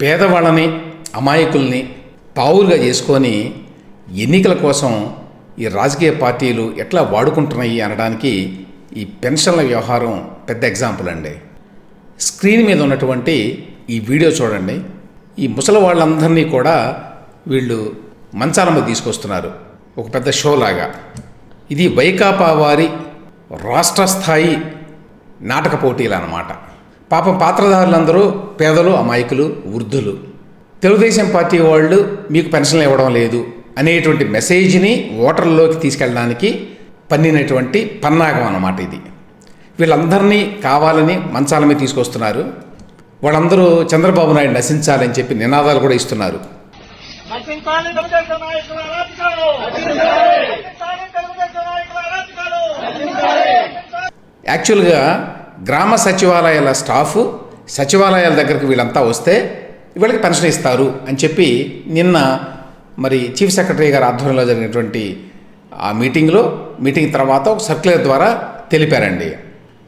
పేదవాళ్ళని అమాయకుల్ని పావులుగా చేసుకొని ఎన్నికల కోసం ఈ రాజకీయ పార్టీలు ఎట్లా వాడుకుంటున్నాయి అనడానికి ఈ పెన్షన్ల వ్యవహారం పెద్ద ఎగ్జాంపుల్ అండి. స్క్రీన్ మీద ఉన్నటువంటి ఈ వీడియో చూడండి. ఈ ముసలి వాళ్ళందరినీ కూడా వీళ్ళు మంచాలమ్మ తీసుకొస్తున్నారు. ఒక పెద్ద షో లాగా. ఇది వైకాపా వారి రాష్ట్ర స్థాయి నాటక పోటీలు అన్నమాట. పాపం పాత్రధారులందరూ పేదలు అమాయకులు వృద్ధులు. తెలుగుదేశం పార్టీ వాళ్ళు మీకు పెన్షన్లు ఇవ్వడం లేదు అనేటువంటి మెసేజ్ని ఓటర్లలోకి తీసుకెళ్ళడానికి పన్నినటువంటి పన్నాగం అన్నమాట ఇది. వీళ్ళందరినీ కావాలని మంచాల మీద తీసుకొస్తున్నారు. వాళ్ళందరూ చంద్రబాబు నాయుడు నశించాలని చెప్పి నినాదాలు కూడా ఇస్తున్నారు. యాక్చువల్గా గ్రామ సచివాలయాల స్టాఫ్ సచివాలయాల దగ్గరికి వీళ్ళంతా వస్తే వీళ్ళకి పెన్షన్ ఇస్తారు అని చెప్పి నిన్న మరి చీఫ్ సెక్రటరీ గారి ఆధ్వర్యంలో జరిగినటువంటి ఆ మీటింగ్లో మీటింగ్ తర్వాత ఒక సర్క్యులర్ ద్వారా తెలిపారండి.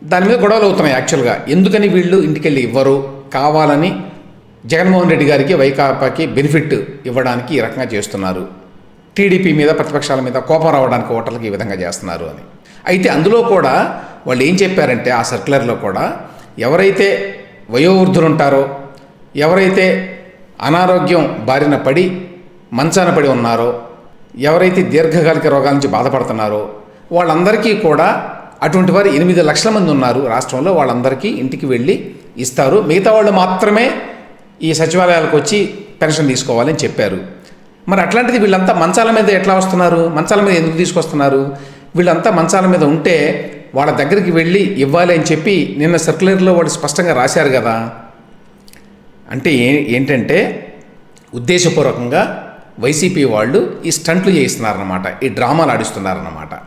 దాని మీద గొడవలు అవుతున్నాయి యాక్చువల్గా. ఎందుకని వీళ్ళు ఇంటికెళ్ళి ఇవ్వరు? కావాలని జగన్మోహన్ రెడ్డి గారికి వైకాపాకి బెనిఫిట్ ఇవ్వడానికి ఈ రకంగా చేస్తున్నారు. టీడీపీ మీద ప్రతిపక్షాల మీద కోపం రావడానికి ఓటర్లకు ఈ విధంగా చేస్తున్నారు అని. అయితే అందులో కూడా వాళ్ళు ఏం చెప్పారంటే ఆ సర్క్యులర్లో కూడా ఎవరైతే వయోవృద్ధులు ఉంటారో ఎవరైతే అనారోగ్యం బారిన పడి మంచాన పడి ఉన్నారో ఎవరైతే దీర్ఘకాలిక రోగాల నుంచి బాధపడుతున్నారో వాళ్ళందరికీ కూడా అటువంటి వారు ఎనిమిది లక్షల మంది ఉన్నారు రాష్ట్రంలో వాళ్ళందరికీ ఇంటికి వెళ్ళి ఇస్తారు. మిగతా వాళ్ళు మాత్రమే ఈ సచివాలయాలకు వచ్చి పెన్షన్ తీసుకోవాలని చెప్పారు. మరి అట్లాంటిది వీళ్ళంతా మంచాల మీద ఎట్లా వస్తున్నారు? మంచాల మీద ఎందుకు తీసుకొస్తున్నారు? వీళ్ళంతా మంచాల మీద ఉంటే వాళ్ళ దగ్గరికి వెళ్ళి ఇవ్వాలి అని చెప్పి నిన్న సర్క్యులర్లో వాళ్ళు స్పష్టంగా రాశారు కదా. అంటే ఏ ఏంటంటే ఉద్దేశపూర్వకంగా వైసీపీ వాళ్ళు ఈ స్టంట్లు చేయిస్తున్నారన్నమాట. ఈ డ్రామాలు ఆడిస్తున్నారన్నమాట.